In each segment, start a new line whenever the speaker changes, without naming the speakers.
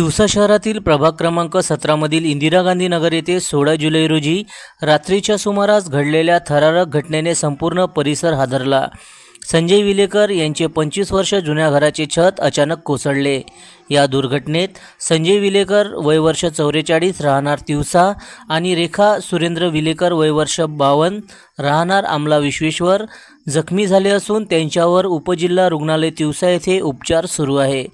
तिवसा शहरातील प्रभाग क्रमांक सतरामधील इंदिरा गांधी नगर येथे सोळा जुलै रोजी रात्रीच्या सुमारास घडलेल्या थरारक घटनेने संपूर्ण परिसर हादरला. संजय विलेकर यांचे पंचवीस वर्ष जुन्या घराचे छत अचानक कोसळले. या दुर्घटनेत संजय विलेकर वयवर्ष चौवेचाळीस राहणार तिवसा आणि रेखा सुरेंद्र विलेकर वयवर्ष बावन्न राहणार आमला विश्वेश्वर जखमी झाले असून त्यांच्यावर उपजिल्हा रुग्णालय तिवसा येथे उपचार सुरू आहे.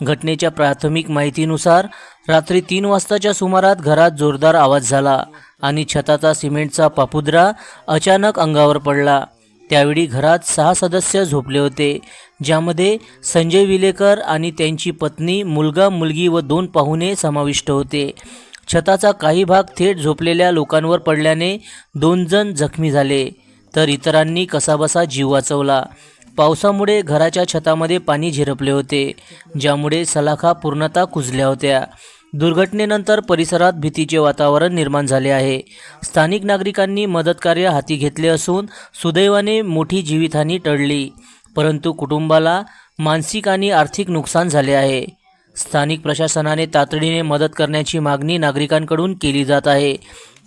घटनेच्या प्राथमिक माहितीनुसार रात्री तीन वाजताच्या सुमारात घरात जोरदार आवाज झाला आणि छताचा सिमेंटचा पापुद्रा अचानक अंगावर पडला. त्यावेळी घरात सहा सदस्य झोपले होते ज्यामध्ये संजय विलेकर आणि त्यांची पत्नी मुलगा मुलगी व दोन पाहुणे समाविष्ट होते. छताचा काही भाग थेट झोपलेल्या लोकांवर पडल्याने दोन जण जखमी झाले तर इतरांनी कसाबसा जीव वाचवला. पावसामुळे घराच्या छतामध्ये पाणी झिरपले होते ज्यामुळे सलाखा पूर्णतः कुजल्या होत्या. दुर्घटनेनंतर परिसरात भीतीचे वातावरण निर्माण झाले आहे. स्थानिक नागरिकांनी मदतकार्य हाती घेतले असून सुदैवाने मोठी जीवितहानी टळली परंतु कुटुंबाला मानसिक आणि आर्थिक नुकसान झाले आहे. स्थानिक प्रशासनाने तातडीने मदत करण्याची मागणी नागरिकांकडून केली जात आहे.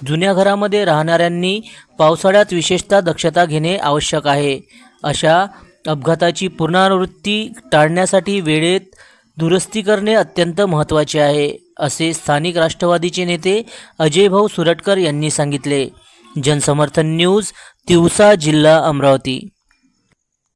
जुन्या घरामध्ये राहणाऱ्यांनी पावसाळ्यात विशेषतः दक्षता घेणे आवश्यक आहे अशा अपघाताची पुनरावृत्ती टाळण्यासाठी वेळेत दुरुस्ती करणे अत्यंत महत्त्वाचे आहे असे स्थानिक राष्ट्रवादीचे नेते अजय भाऊ सुरटकर यांनी सांगितले. जनसमर्थन न्यूज तिवसा जिल्हा अमरावती.